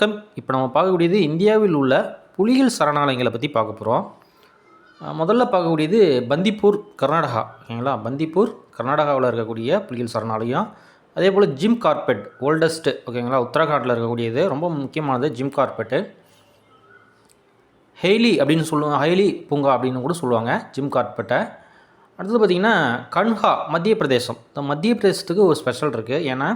வணக்கம் இப்போ நம்ம பார்க்கக்கூடியது இந்தியாவில் உள்ள புலிகள் சரணாலயங்களை பற்றி பார்க்க போகிறோம் முதல்ல பார்க்கக்கூடியது பந்திப்பூர் கர்நாடகா. ஓகேங்களா? பந்திப்பூர் கர்நாடகாவில் இருக்கக்கூடிய புலிகள் சரணாலயம். அதே போல் ஜிம் கார்பெட் ஓல்டஸ்ட்டு ஓகேங்களா? உத்தரகாண்டில் இருக்கக்கூடியது ரொம்ப முக்கியமானது ஜிம் கார்பெட்டு. ஹெய்லி அப்படின்னு சொல்லுவாங்க ஹெய்லி பூங்கா அப்படின்னு கூட சொல்லுவாங்க ஜிம் கார்பெட்டை. அடுத்தது பார்த்திங்கன்னா கன்ஹா மத்திய பிரதேசம் இந்த மத்திய பிரதேசத்துக்கு ஒரு ஸ்பெஷல் இருக்குது ஏன்னா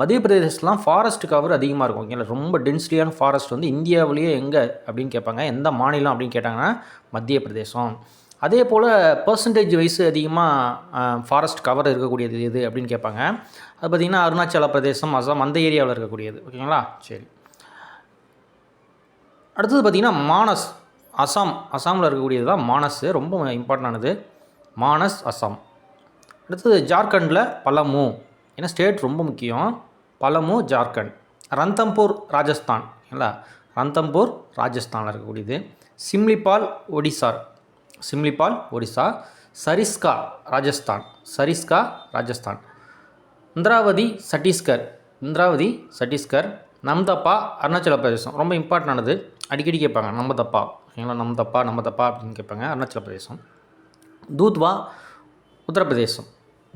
மத்திய பிரதேசத்துலாம் ஃபாரஸ்ட் கவர் அதிகமாக இருக்கும் ஓகேங்களா ரொம்ப டென்சிட்டியான ஃபாரஸ்ட் வந்து இந்தியாவிலேயே எங்கே அப்படின்னு கேட்பாங்க. எந்த மாநிலம் அப்படின்னு கேட்டாங்கன்னா மத்திய பிரதேசம் அதே போல் பர்சன்டேஜ் வைஸ் அதிகமாக ஃபாரஸ்ட் கவர் இருக்கக்கூடியது எது அப்படின்னு கேட்பாங்க. அது பார்த்திங்கன்னா அருணாச்சல பிரதேசம் அசாம் அந்த ஏரியாவில் இருக்கக்கூடியது ஓகேங்களா சரி. அடுத்தது பார்த்திங்கன்னா மானஸ் அசாம். அசாமில் இருக்கக்கூடியது தான் மானஸ். ரொம்ப இம்பார்ட்டண்டானது மானஸ் அசாம். அடுத்தது ஜார்க்கண்டில் பலமு ஏன்னா ஸ்டேட் ரொம்ப முக்கியம். பழமும் ஜார்க்கண்ட். ரந்தம்பூர் ராஜஸ்தான். இல்லை ரந்தம்பூர் ராஜஸ்தானில் இருக்கக்கூடியது. சிம்லிபால் ஒடிசா. சிம்லிபால் ஒடிசா. சரிஸ்கா ராஜஸ்தான். சரிஸ்கா ராஜஸ்தான். இந்திராவதி சட்டீஸ்கர் இந்திராவதி சத்தீஸ்கர். நம்தப்பா அருணாச்சல பிரதேசம். ரொம்ப இம்பார்ட்டண்டானது அடிக்கடி கேட்பாங்க நம்ம தப்பா ஓகேங்களா நம் தப்பா நம்ம தப்பா அப்படின்னு கேட்பாங்க அருணாச்சல பிரதேசம். தூத்வா உத்தரப்பிரதேசம்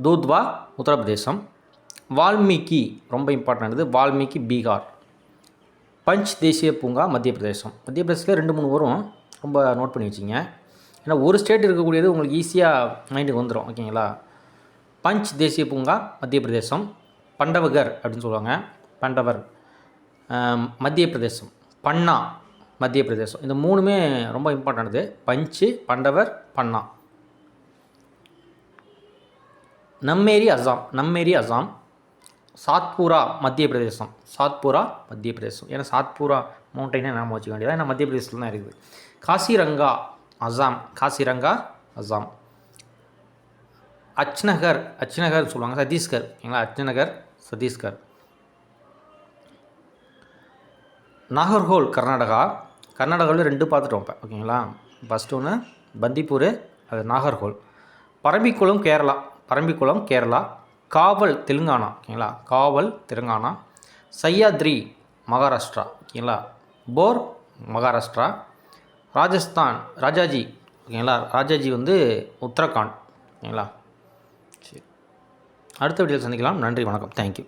தூத்வா உத்தரப்பிரதேசம் வால்மீகி ரொம்ப இம்பார்ட்டன்ட் வால்மீகி பீகார். பஞ்ச் தேசிய பூங்கா மத்திய பிரதேசம். மத்திய பிரதேசத்தில் ரெண்டு மூணு வரும் ரொம்ப நோட் பண்ணி வச்சிங்க. ஏன்னா ஒரு ஸ்டேட் இருக்கக்கூடியது உங்களுக்கு ஈஸியாக மைண்டுக்கு வந்துடும் ஓகேங்களா? பஞ்ச் தேசிய பூங்கா மத்திய பிரதேசம். பண்டவகர் அப்படின்னு சொல்லுவாங்க. பண்டவர். மத்திய பிரதேசம். பன்னா மத்திய பிரதேசம். இந்த மூணுமே ரொம்ப இம்பார்ட்டன்ட் பஞ்சு பண்டவர் பன்னா நம்மேரி அசாம். நம்மேரி அசாம். சாத்பூரா மத்திய பிரதேசம். சாத்பூரா மத்திய பிரதேசம். ஏன்னா சாத்பூரா மவுண்டைனே நாம வச்சுக்க வேண்டியது? ஏன்னா மத்திய பிரதேசத்தில் தான் இருக்குது. காசிரங்கா அசாம். காசிரங்கா அசாம். அச்நகர் அச்நகர் சொல்லுவாங்க. சத்தீஸ்கர். ஓகேங்களா அச்நகர் சத்தீஸ்கர். நாகர்கோல் கர்நாடகா. கர்நாடகாவில் ரெண்டு பார்த்துட்டோம் இப்போ. ஓகேங்களா? ஃபஸ்ட்டு ஒன்று பந்திப்பூர் அது நாகர்கோல் பரம்பிக்குளம் கேரளா. பரம்பிக்குளம் கேரளா. காவல் தெலுங்கானா ஓகேங்களா? காவல் தெலுங்கானா சையாத்ரி மகாராஷ்டிரா ஓகேங்களா? போர் மகாராஷ்டிரா ராஜஸ்தான் ராஜாஜி ஓகேங்களா? ராஜாஜி வந்து உத்தரகாண்ட் ஓகேங்களா? சரி. அடுத்த வீடியோவில் சந்திக்கலாம். நன்றி வணக்கம். தேங்க்யூ